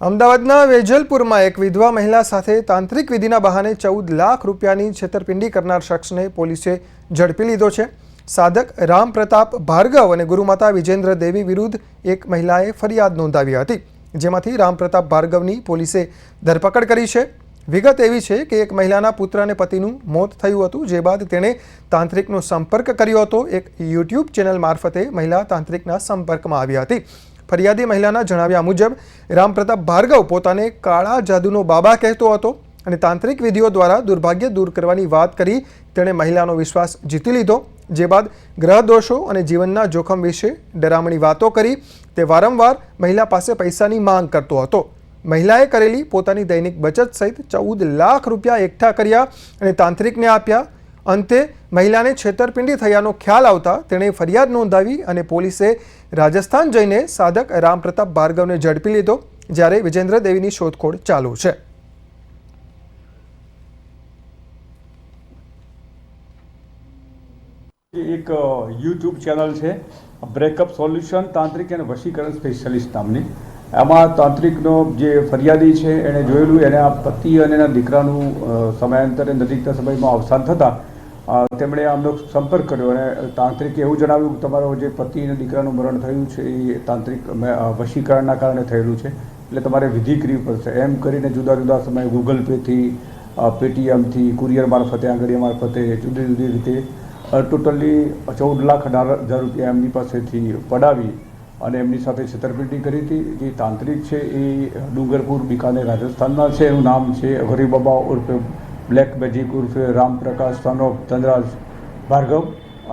અમદાવાદના વેજલપુરમાં એક વિધવા મહિલા સાથે તાંત્રિક વિધિના બહાને ચૌદ લાખ રૂપિયાની છેતરપિંડી કરનાર શખ્સને પોલીસે ઝડપી લીધો છે. સાધક રામ પ્રતાપ ભાર્ગવ અને ગુરુમાતા વિજેન્દ્ર દેવી વિરુદ્ધ એક મહિલાએ ફરિયાદ નોંધાવી હતી, જેમાંથી રામ પ્રતાપ ભાર્ગવની પોલીસે ધરપકડ કરી છે. વિગત એવી છે કે એક મહિલાના પુત્ર અને પતિનું મોત થયું હતું, જે બાદ તેણે તાંત્રિકનો સંપર્ક કર્યો હતો. એક યુટ્યુબ ચેનલ મારફતે મહિલા તાંત્રિકના સંપર્કમાં આવી હતી. ફરિયાદી મહિલાના જણાવ્યા મુજબ, રામપ્રતાપ ભાર્ગવ પોતાને કાળા જાદુનો બાબા કહેતો હતો અને તાંત્રિક વિધિઓ દ્વારા દુર્ભાગ્ય દૂર કરવાની વાત કરી તેણે મહિલાનો વિશ્વાસ જીતી લીધો. જે બાદ ગ્રહ દોષો અને જીવનના જોખમ વિશે ડરામણી વાતો કરી તે વારંવાર મહિલા પાસે પૈસાની માંગ કરતો હતો. મહિલાએ કરેલી પોતાની દૈનિક બચત સહિત ચૌદ લાખ રૂપિયા એકઠા કર્યા અને તાંત્રિકને આપ્યા. અંતે મહિલાને છેતરપિંડી થયાનો ખ્યાલ આવતા તેણે ફરિયાદ નોંધાવી અને પોલીસે રાજસ્થાન જઈને સાધક રામપ્રતાપ ભાર્ગવને ઝડપી લીધો, જ્યારે વિજેન્દ્ર દેવીની શોધખોળ ચાલુ છે. એક યુટ્યુબ ચેનલ છે, બ્રેકઅપ સોલ્યુશન તાંત્રિક અને વશીકરણ સ્પેશિયાલિસ્ટ નામની. આમાં તાંત્રિકનો જે ફરિયાદી છે, એણે જોયેલું, એને આ પતિ અને એના દીકરાનું સમયાંતરે નજીકના સમયમાં અવસાન થતાં તેમણે આમનો સંપર્ક કર્યો અને તાંત્રિકે એવું જણાવ્યું કે તમારો જે પતિ અને દીકરાનું મરણ થયું છે એ તાંત્રિક વશીકરણના કારણે થયેલું છે. એટલે તમારે વિધિ કરવી પડશે. એમ કરીને જુદા જુદા સમયે ગૂગલ પેથી પેટીએમથી કુરિયર મારફતે, આંગળીયા મારફતે જુદી જુદી રીતે ટોટલી ચૌદ લાખ અઢાર હજાર રૂપિયા એમની પાસેથી પડાવી અને એમની સાથે છેતરપિંડી કરી હતી. જે તાંત્રિક છે, એ ડુંગરપુર, બિકાનેર, રાજસ્થાનના છે. એનું નામ છે હરિબાબા ઉર્ફે બ્લેક મેજિક ઉર્ફે રામપ્રકાશ સનોફ ચંદ્રાજ ભાર્ગવ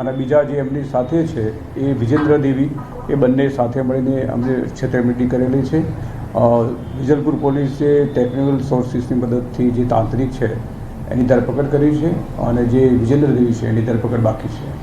અને બીજા જે એમની સાથે છે એ વિજેન્દ્ર દેવી, એ બંને સાથે મળીને અમને છેતરમીટી કરેલી છે. વિજલપુર પોલીસે ટેકનિકલ સોર્સિસની મદદથી જે તાંત્રિક છે એની ધરપકડ કરી છે અને જે વિજેન્દ્ર દેવી છે એની ધરપકડ બાકી છે.